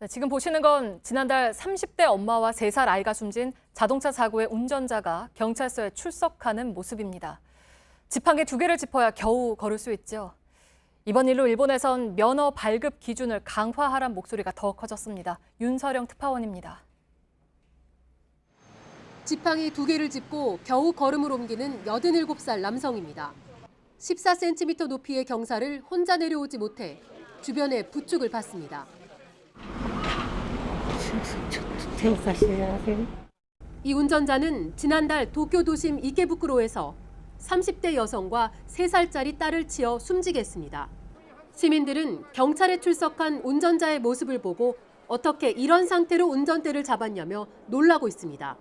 네, 지금 보시는 건 지난달 30대 엄마와 3살 아이가 숨진 자동차 사고의 운전자가 경찰서에 출석하는 모습입니다. 지팡이 두 개를 짚어야 겨우 걸을 수 있죠. 이번 일로 일본에선 면허 발급 기준을 강화하란 목소리가 더 커졌습니다. 윤서령 특파원입니다. 지팡이 두 개를 짚고 겨우 걸음을 옮기는 87살 남성입니다. 14cm 높이의 경사를 혼자 내려오지 못해 주변에 부축을 받습니다. 이 운전자는 지난달 도쿄 도심 이케부쿠로에서 30대 여성과 3살짜리 딸을 치어 숨지게 했습니다. 시민들은 경찰에 출석한 운전자의 모습을 보고 어떻게 이런 상태로 운전대를 잡았냐며 놀라고 있습니다.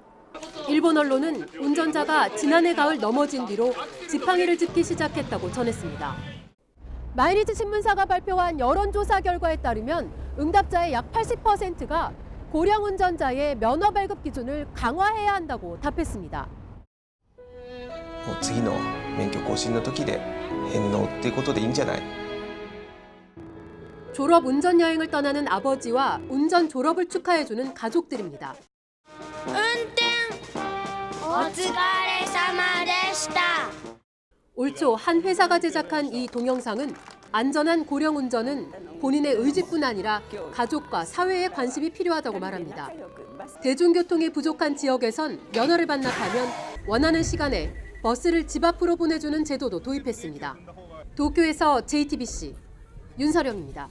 일본 언론은 운전자가 지난해 가을 넘어진 뒤로 지팡이를 짚기 시작했다고 전했습니다. 마이리지 신문사가 발표한 여론조사 결과에 따르면 응답자의 약 80%가 고령 운전자의 면허 발급 기준을 강화해야 한다고 답했습니다. もう次の免許更新の時で返納っていうことでいいんじゃない 졸업 운전 여행을 떠나는 아버지와 운전 졸업을 축하해주는 가족들입니다. お疲れ様でした。 올 초 한 회사가 제작한 이 동영상은 안전한 고령 운전은 본인의 의지뿐 아니라 가족과 사회의 관심이 필요하다고 말합니다. 대중교통이 부족한 지역에선 면허를 반납하면 원하는 시간에 버스를 집 앞으로 보내주는 제도도 도입했습니다. 도쿄에서 JTBC 윤서령입니다.